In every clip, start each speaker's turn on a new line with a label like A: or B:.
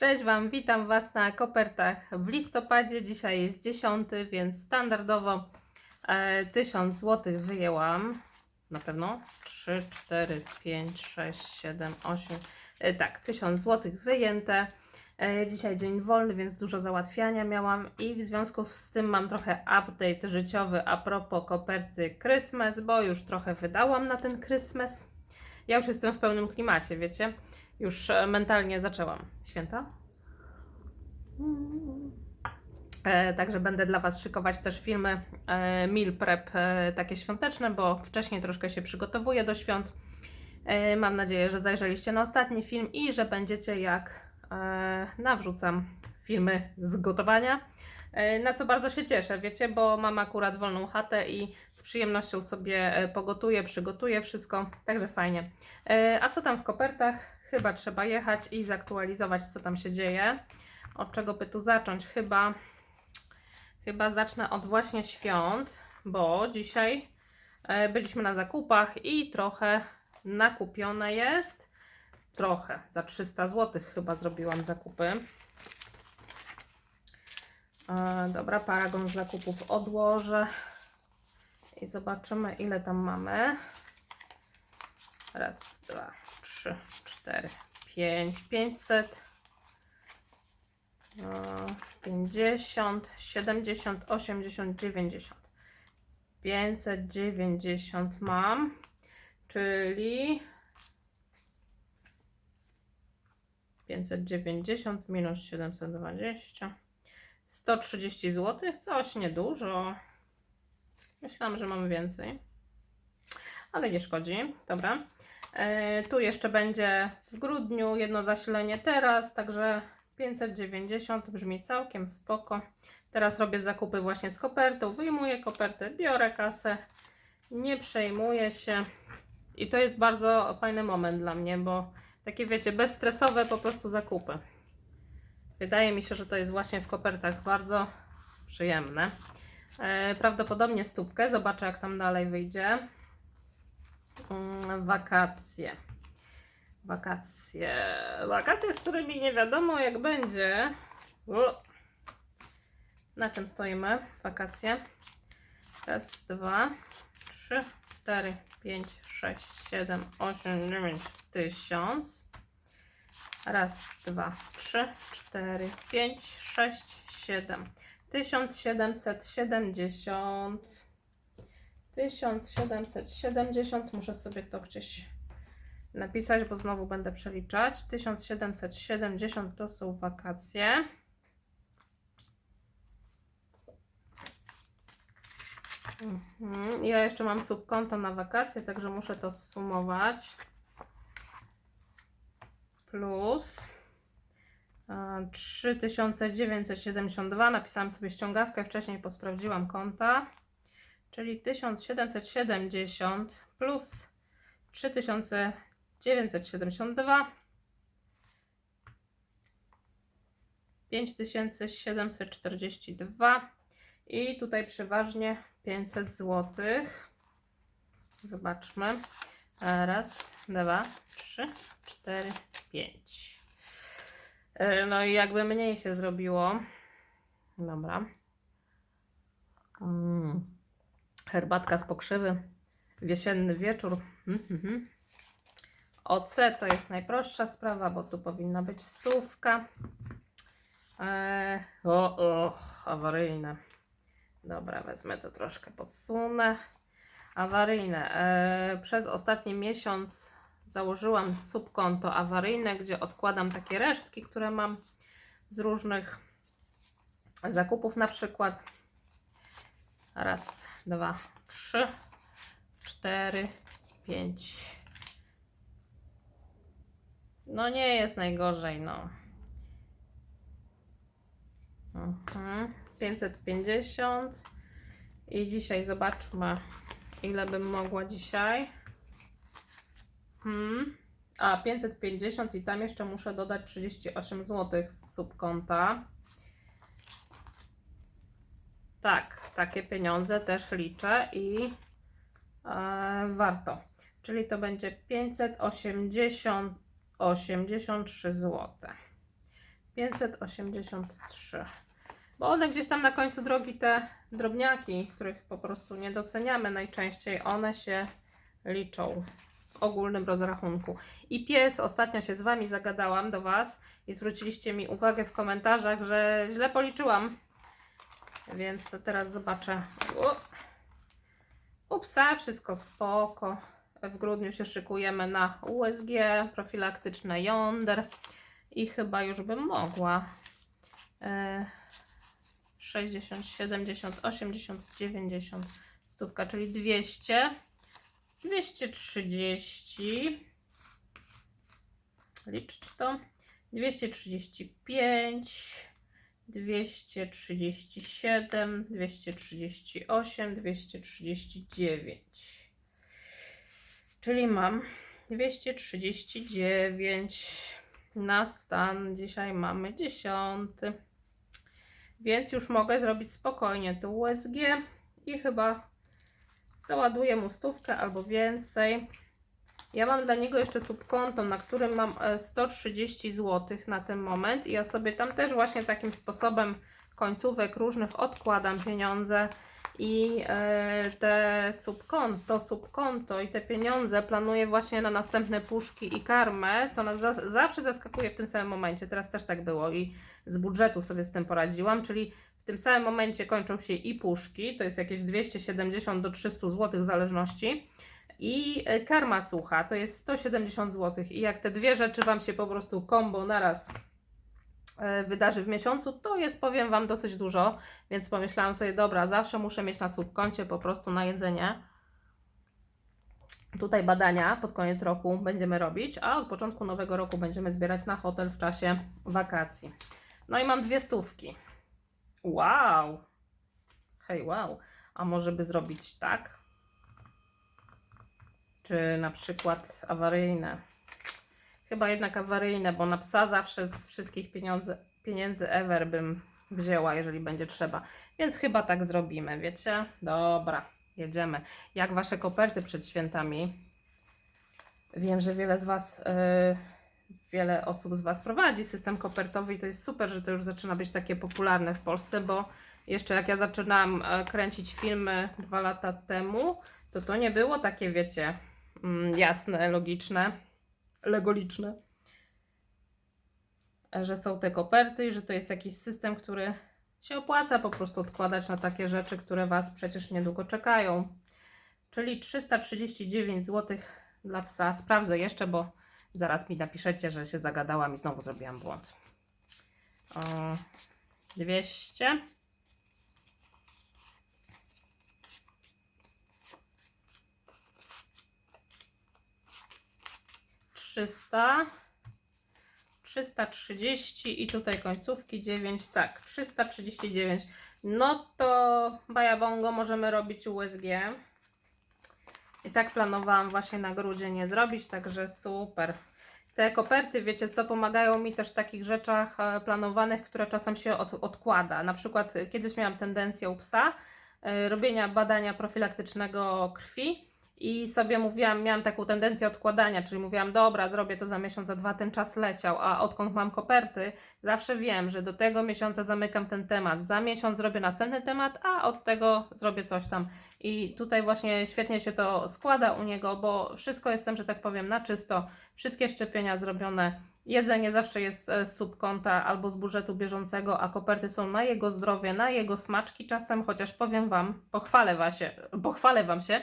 A: Cześć Wam, witam Was na kopertach w listopadzie. Dzisiaj jest 10, więc standardowo e, 1000 zł wyjęłam. Na pewno 3, 4, 5, 6, 7, 8. E, tak, 1000 zł wyjęte. E, dzisiaj dzień wolny, więc dużo załatwiania miałam i w związku z tym mam trochę update życiowy a propos koperty Christmas, bo już trochę wydałam na ten Christmas. Ja już jestem w pełnym klimacie, wiecie? Już e, mentalnie zaczęłam. Święta? E, także będę dla Was szykować też filmy e, meal prep takie świąteczne, bo wcześniej troszkę się przygotowuję do świąt. Mam nadzieję, że zajrzeliście na ostatni film i że będziecie jak nawrzucam filmy z gotowania. Na co bardzo się cieszę, wiecie, bo mam akurat wolną chatę i z przyjemnością sobie pogotuję, przygotuję wszystko, także fajnie. A co tam w kopertach? Chyba trzeba jechać i zaktualizować, co tam się dzieje. Od czego by tu zacząć? Chyba, chyba zacznę od właśnie świąt, bo dzisiaj e, byliśmy na zakupach i trochę nakupione jest. Trochę, za 300 zł chyba zrobiłam zakupy. E, dobra, paragon zakupów odłożę i zobaczymy, ile tam mamy. Raz, dwa, trzy, cztery, pięć, pięćset. e, 50, 70, 80, 90. 590 mam, czyli 590 minus 720. 130 zł, coś niedużo. Myślałam, że mamy więcej, ale nie szkodzi. Dobra. E, tu jeszcze będzie w grudniu jedno zasilenie teraz, także 590 brzmi całkiem spoko. Teraz robię zakupy właśnie z kopertą, wyjmuję kopertę, biorę kasę, nie przejmuję się. I to jest bardzo fajny moment dla mnie, bo takie wiecie, bezstresowe po prostu zakupy. Wydaje mi się, że to jest właśnie w kopertach bardzo przyjemne. E, prawdopodobnie stówkę, zobaczę jak tam dalej wyjdzie. Mm, wakacje. Wakacje. Wakacje, z którymi nie wiadomo jak będzie. Na czym stoimy? Wakacje. Raz, dwa, trzy, cztery, pięć, sześć, siedem, osiem, dziewięć, tysiąc. Raz, dwa, trzy, cztery, pięć, sześć, siedem. Tysiąc siedemset siedemdziesiąt. 1770, muszę sobie to gdzieś napisać, bo znowu będę przeliczać. 1770 to są wakacje. Mhm. Ja jeszcze mam subkonto na wakacje, także muszę to zsumować. Plus e, 3972. Napisałam sobie ściągawkę, wcześniej posprawdziłam konta czyli 1770 plus 3972 5742 i tutaj przeważnie 500 zł. Zobaczmy. Raz, dwa, trzy, cztery, pięć. E, No i jakby mniej się zrobiło. Dobra. Mm herbatka z pokrzywy, jesienny wieczór. Mhm. OC to jest najprostsza sprawa, bo tu powinna być stówka. Eee, o, o, awaryjne. Dobra, wezmę to troszkę podsunę. Awaryjne. Eee, przez ostatni miesiąc założyłam subkonto awaryjne, gdzie odkładam takie resztki, które mam z różnych zakupów na przykład. Raz, dwa, trzy, cztery, pięć. No nie jest najgorzej, no. Mhm. 550. I dzisiaj zobaczmy, ile bym mogła dzisiaj. Hmm. A, 550 i tam jeszcze muszę dodać 38 zł z subkonta. Tak, takie pieniądze też liczę i e, warto. Czyli to będzie 580 83 zł. 583. Bo one gdzieś tam na końcu drogi, te drobniaki, których po prostu nie doceniamy najczęściej, one się liczą w ogólnym rozrachunku. I pies, ostatnio się z Wami zagadałam do Was i zwróciliście mi uwagę w komentarzach, że źle policzyłam. Więc teraz zobaczę. O! U psa wszystko spoko. W grudniu się szykujemy na USG, profilaktyczne jąder i chyba już bym mogła. E, 60, 70, 80, 90 stówka, czyli 200, 230, liczyć to, 235, 237, 238, 239. Czyli mam 239 na stan. Dzisiaj mamy 10. Więc już mogę zrobić spokojnie tu USG i chyba załaduję mu stówkę albo więcej. Ja mam dla niego jeszcze subkonto, na którym mam e, 130 zł na ten moment i ja sobie tam też właśnie takim sposobem końcówek różnych odkładam pieniądze i e, te subkonto, subkonto i te pieniądze planuję właśnie na następne puszki i karmę, co nas za zawsze zaskakuje w tym samym momencie. Teraz też tak było i z budżetu sobie z tym poradziłam, czyli w tym samym momencie kończą się i puszki, to jest jakieś 270 do 300 zł w zależności. I e, karma sucha to jest 170 zł. I jak te dwie rzeczy Wam się po prostu kombo naraz e, wydarzy w miesiącu, to jest, powiem Wam, dosyć dużo. Więc pomyślałam sobie, dobra, zawsze muszę mieć na subkoncie po prostu na jedzenie. Tutaj badania pod koniec roku będziemy robić, a od początku nowego roku będziemy zbierać na hotel w czasie wakacji. No i mam dwie stówki. Wow! Hej, wow! A może by zrobić tak? Czy na przykład awaryjne? Chyba jednak awaryjne, bo na psa zawsze z wszystkich pieniędzy, pieniędzy ever bym wzięła, jeżeli będzie trzeba. Więc chyba tak zrobimy, wiecie? Dobra, jedziemy. Jak wasze koperty przed świętami? Wiem, że wiele z was, yy, wiele osób z was prowadzi system kopertowy i to jest super, że to już zaczyna być takie popularne w Polsce, bo jeszcze jak ja zaczynałam e, kręcić filmy dwa lata temu, to to nie było takie, wiecie, jasne, logiczne, legoliczne, że są te koperty i że to jest jakiś system, który się opłaca po prostu odkładać na takie rzeczy, które Was przecież niedługo czekają. Czyli 339 zł dla psa. Sprawdzę jeszcze, bo zaraz mi napiszecie, że się zagadałam i znowu zrobiłam błąd. O, 200. Trzysta, trzysta trzydzieści i tutaj końcówki dziewięć, tak, trzysta trzydzieści dziewięć. No to bajabongo możemy robić USG. I tak planowałam właśnie na grudzień je zrobić, także super. Te koperty, wiecie co, pomagają mi też w takich rzeczach e, planowanych, które czasem się od, odkłada. Na przykład e, kiedyś miałam tendencję u psa e, robienia badania profilaktycznego krwi i sobie mówiłam, miałam taką tendencję odkładania, czyli mówiłam, dobra, zrobię to za miesiąc, za dwa, ten czas leciał, a odkąd mam koperty, zawsze wiem, że do tego miesiąca zamykam ten temat, za miesiąc zrobię następny temat, a od tego zrobię coś tam. I tutaj właśnie świetnie się to składa u niego, bo wszystko jestem, że tak powiem, na czysto, wszystkie szczepienia zrobione, jedzenie zawsze jest z subkonta albo z budżetu bieżącego, a koperty są na jego zdrowie, na jego smaczki czasem, chociaż powiem Wam, pochwalę Was się, pochwalę Wam się,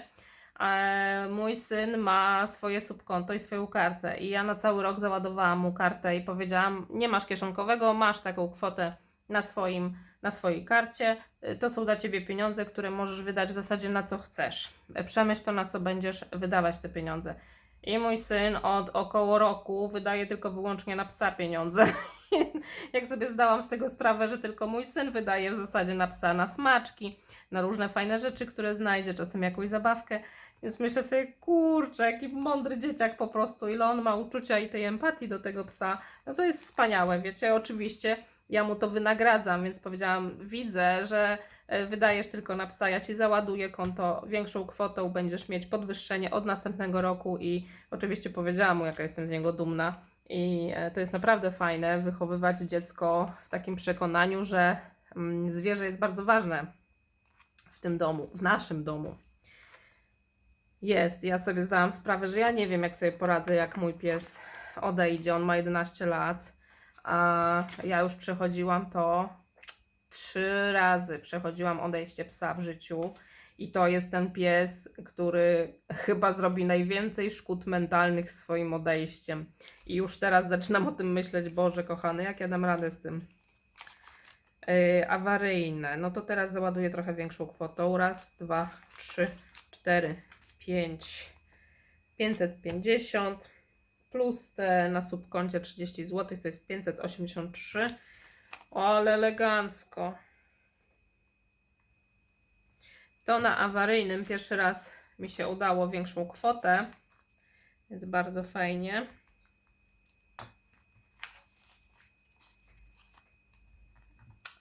A: mój syn ma swoje subkonto i swoją kartę i ja na cały rok załadowałam mu kartę i powiedziałam, nie masz kieszonkowego, masz taką kwotę na, swoim, na swojej karcie, Y, to są dla Ciebie pieniądze, które możesz wydać w zasadzie na co chcesz. E, Przemyśl to, na co będziesz wydawać te pieniądze. I mój syn od około roku wydaje tylko wyłącznie na psa pieniądze. Jak sobie zdałam z tego sprawę, że tylko mój syn wydaje w zasadzie na psa, na smaczki, na różne fajne rzeczy, które znajdzie, czasem jakąś zabawkę. Więc myślę sobie, kurczę, jaki mądry dzieciak po prostu, ile on ma uczucia i tej empatii do tego psa. No to jest wspaniałe, wiecie, oczywiście ja mu to wynagradzam, więc powiedziałam, widzę, że e, wydajesz tylko na psa, ja Ci załaduję konto większą kwotą, będziesz mieć podwyższenie od następnego roku i oczywiście powiedziałam mu, jaka jestem z niego dumna I e, to jest naprawdę fajne, wychowywać dziecko w takim przekonaniu, że mm, zwierzę jest bardzo ważne w tym domu, w naszym domu. Jest, ja sobie zdałam sprawę, że ja nie wiem, jak sobie poradzę, jak mój pies odejdzie. On ma 11 lat, a ja już przechodziłam to trzy razy. Przechodziłam odejście psa w życiu. I to jest ten pies, który chyba zrobi najwięcej szkód mentalnych swoim odejściem. I już teraz zaczynam o tym myśleć, Boże kochany, jak ja dam radę z tym. Yy, awaryjne. No to teraz załaduję trochę większą kwotą. Raz, dwa, trzy, cztery, pięć, 550 plus te na subkoncie 30 zł to jest 583. O, ale elegancko. To na awaryjnym pierwszy raz mi się udało większą kwotę, więc bardzo fajnie.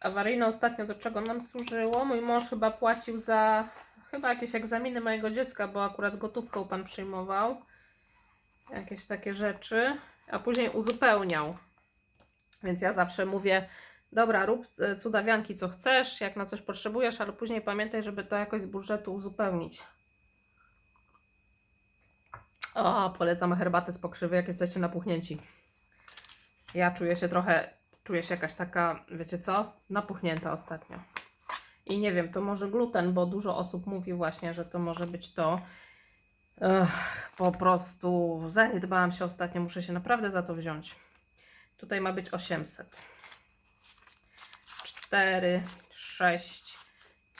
A: Awaryjne ostatnio do czego nam służyło? Mój mąż chyba płacił za chyba jakieś egzaminy mojego dziecka, bo akurat gotówką pan przyjmował. Jakieś takie rzeczy, a później uzupełniał. Więc ja zawsze mówię, dobra, rób e, cudawianki co chcesz, jak na coś potrzebujesz, ale później pamiętaj, żeby to jakoś z budżetu uzupełnić. O, polecam herbatę z pokrzywy, jak jesteście napuchnięci. Ja czuję się trochę, czuję się jakaś taka, wiecie co, napuchnięta ostatnio. I nie wiem, to może gluten, bo dużo osób mówi właśnie, że to może być to. Ech, po prostu zaniedbałam się ostatnio, muszę się naprawdę za to wziąć. Tutaj ma być 800. 4, 6,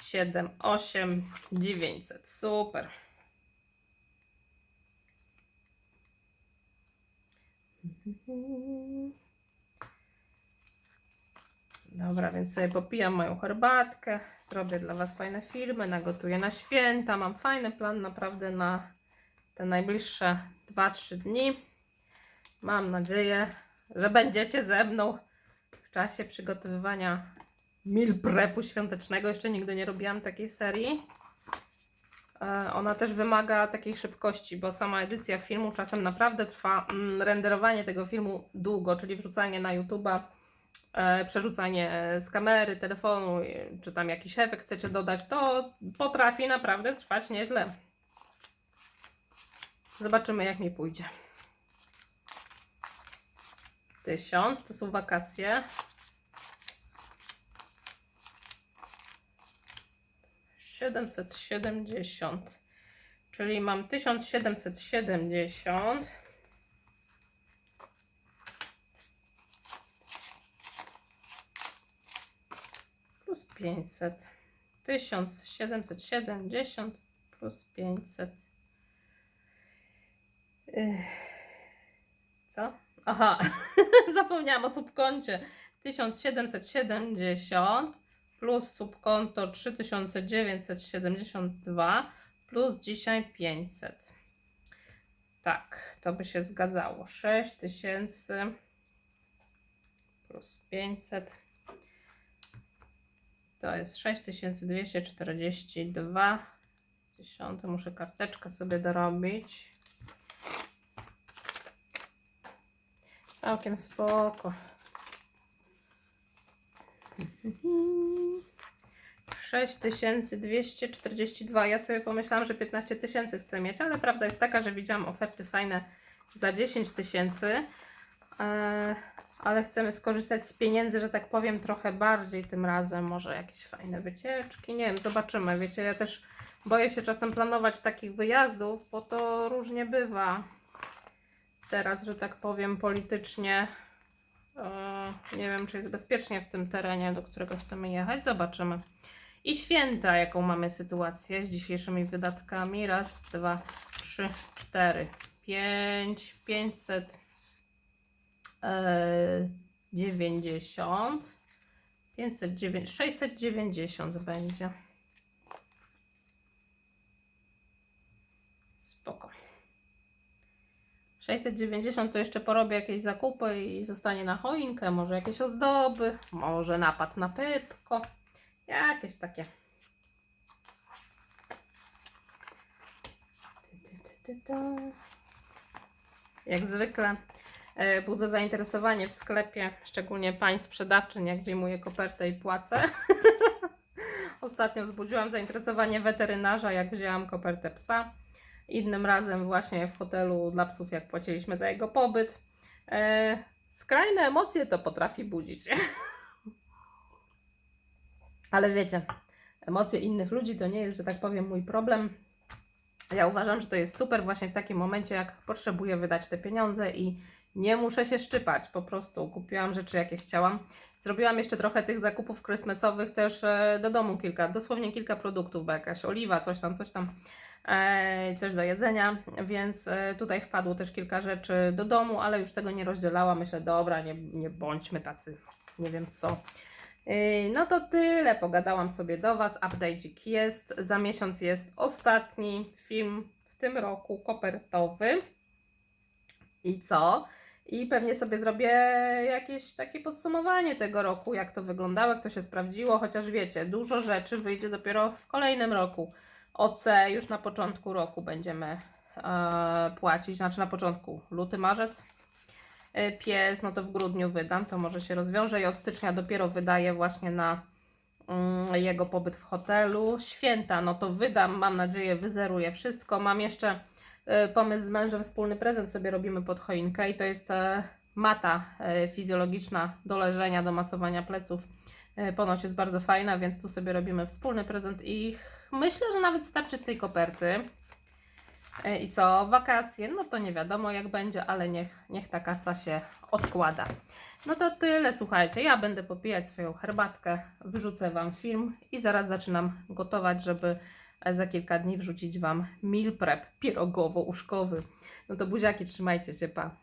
A: 7, 8, 900. Super. Dobra, więc sobie popijam moją herbatkę, zrobię dla Was fajne filmy, nagotuję na święta. Mam fajny plan naprawdę na te najbliższe 2-3 dni. Mam nadzieję, że będziecie ze mną w czasie przygotowywania meal prepu świątecznego. Jeszcze nigdy nie robiłam takiej serii. E, Ona też wymaga takiej szybkości, bo sama edycja filmu czasem naprawdę trwa. mm, Renderowanie tego filmu długo, czyli wrzucanie na YouTube'a, e, przerzucanie z kamery, telefonu, e, czy tam jakiś efekt chcecie dodać, to potrafi naprawdę trwać nieźle. Zobaczymy, jak mi pójdzie. Tysiąc, to są wakacje. 770, czyli mam 1770. Plus 500. 1770 plus 500. Ych. Co? Aha, zapomniałam o subkoncie. 1770 plus subkonto 3972 plus dzisiaj 500. Tak, to by się zgadzało. 6000 plus 500 to jest 6242. Dziesiąty muszę karteczkę sobie dorobić. Całkiem spoko. 6242. Ja sobie pomyślałam, że 15 tysięcy chcę mieć, ale prawda jest taka, że widziałam oferty fajne za 10 tysięcy, e, ale chcemy skorzystać z pieniędzy, że tak powiem, trochę bardziej tym razem. Może jakieś fajne wycieczki, nie wiem, zobaczymy. Wiecie, ja też boję się czasem planować takich wyjazdów, bo to różnie bywa. Teraz, że tak powiem, politycznie e, nie wiem, czy jest bezpiecznie w tym terenie, do którego chcemy jechać. Zobaczymy. I święta, jaką mamy sytuację z dzisiejszymi wydatkami. Raz, dwa, trzy, cztery, pięć, pięćset e, dziewięćdziesiąt, pięćset dziewięć, sześćset dziewięćdziesiąt będzie. Spoko. 690 to jeszcze porobię jakieś zakupy i zostanie na choinkę, może jakieś ozdoby, może napad na pypko, jakieś takie. Jak zwykle E, Budzę zainteresowanie w sklepie, szczególnie pań sprzedawczyń, jak wyjmuję kopertę i płacę. Ostatnio wzbudziłam zainteresowanie weterynarza, jak wzięłam kopertę psa. Innym razem właśnie w hotelu dla psów, jak płaciliśmy za jego pobyt. E, skrajne emocje to potrafi budzić. Ale wiecie, emocje innych ludzi to nie jest, że tak powiem, mój problem. Ja uważam, że to jest super właśnie w takim momencie, jak potrzebuję wydać te pieniądze i nie muszę się szczypać. Po prostu kupiłam rzeczy, jakie chciałam. Zrobiłam jeszcze trochę tych zakupów christmasowych też e, do domu kilka, dosłownie kilka produktów, bo jakaś oliwa, coś tam, coś tam, e, coś do jedzenia, więc e, tutaj wpadło też kilka rzeczy do domu, ale już tego nie rozdzielałam. Myślę, dobra, nie, nie bądźmy tacy, nie wiem co. Yy, No to tyle, pogadałam sobie do Was, update'ik jest, za miesiąc jest ostatni film w tym roku kopertowy. I co? I pewnie sobie zrobię jakieś takie podsumowanie tego roku, jak to wyglądało, jak to się sprawdziło, chociaż wiecie, dużo rzeczy wyjdzie dopiero w kolejnym roku. OC już na początku roku będziemy e, płacić, znaczy na początku, luty, marzec. E, Pies, no to w grudniu wydam, to może się rozwiąże i od stycznia dopiero wydaję właśnie na mm, jego pobyt w hotelu. Święta, no to wydam, mam nadzieję, wyzeruję wszystko. Mam jeszcze e, pomysł z mężem, wspólny prezent sobie robimy pod choinkę i to jest e, mata fizjologiczna do leżenia, do masowania pleców. Ponoć jest bardzo fajna, więc tu sobie robimy wspólny prezent i myślę, że nawet starczy z tej koperty. E, I co, wakacje, no to nie wiadomo jak będzie, ale niech, niech ta kasa się odkłada. No to tyle, słuchajcie, ja będę popijać swoją herbatkę, wrzucę Wam film i zaraz zaczynam gotować, żeby e, za kilka dni wrzucić Wam meal prep pierogowo-uszkowy. No to buziaki, trzymajcie się, pa!